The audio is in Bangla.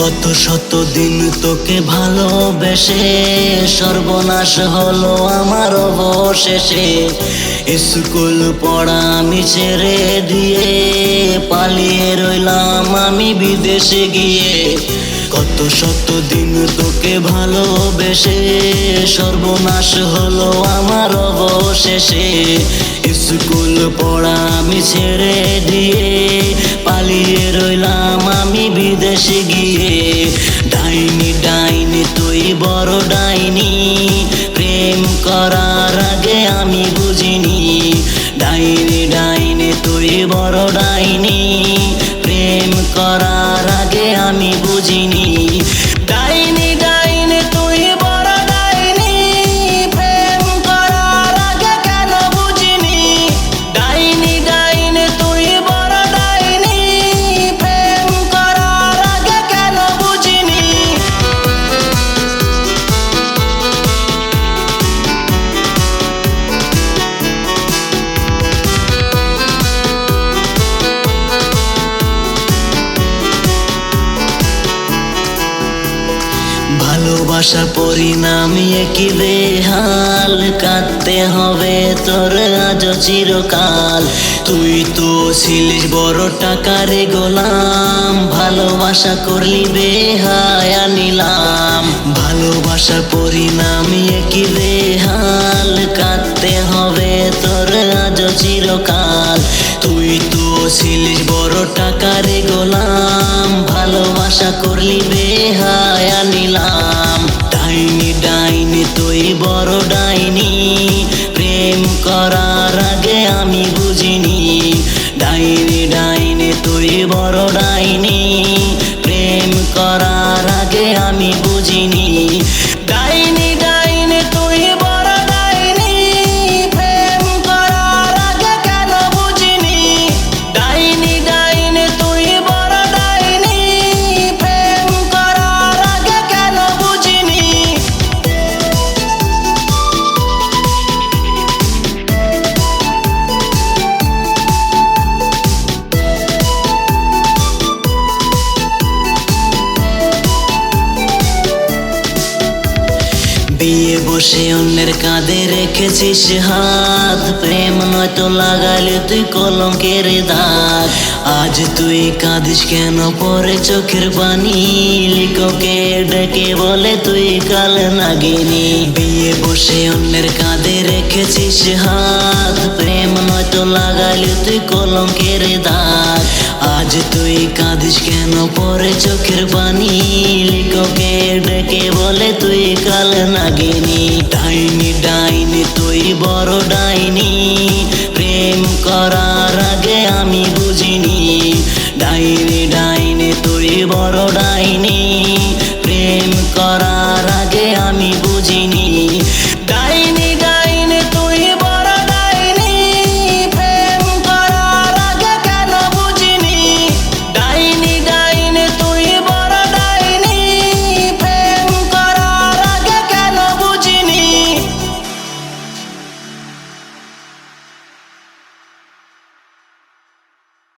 কত শত দিন তোকে ভালোবেসে, সর্বনাশ হলো আমার অবশেষে। স্কুল পড়া আমি ছেড়ে দিয়ে পালিয়ে রইলাম আমি বিদেশে গিয়ে। কত শত দিন তোকে ভালোবেসে, সর্বনাশ হলো আমার অবশেষে। স্কুল পড়া আমি ছেড়ে দিয়ে পালিয়ে রইলাম আমি বিদেশে গিয়ে ডাইনি ডাইনি তুই বড় ডাইনি। প্রেম করার ভালোবাসার পরিণাম কি বেহাল। কাটতে হবে তোর আজ চিরকাল। তুই তো ছিলিস বড় টাকারে গোলাম। ভালোবাসা করলি বেহায়া নিলাম। ভালোবাসার পরিণাম কি বেহাল। কাটতে হবে তোর আজ চিরকাল। তুই তো ছিলিস বড় টাকারে গোলাম। ভালোবাসা করলি বেহায়া নিলাম। করার আগে আমি বুঝিনি। ডাইনে ডাইনে তুই বড় বিয়ে বসে অন্যের কাঁধে রেখেছিস হাত। প্রেম নয় তো লাগালে তুই কলঙ্কের দাগ আজ তুই কাঁদিস কেন? পরে চোখের পানি লিখকে ডেকে বলে তুই কাল নাগিনি। বিয়ে বসে অন্যের কাঁধে রেখেছিস হাত। প্রেম নয়তো লাগালে তুই কলঙ্কের দাগ আজ তুই কাঁদিস কেন? পরে চোখের পানি লিখকে ডেকে বলে তুই নাগিনি, ডাইনি ডাইনি, তুই বড় ডাইনি। প্রেম করার আগে আমি বুঝিনি, ডাইনি ডাইনি, তুই বড় ডাইনি। প্রেম করার আগে আমি বুঝিনি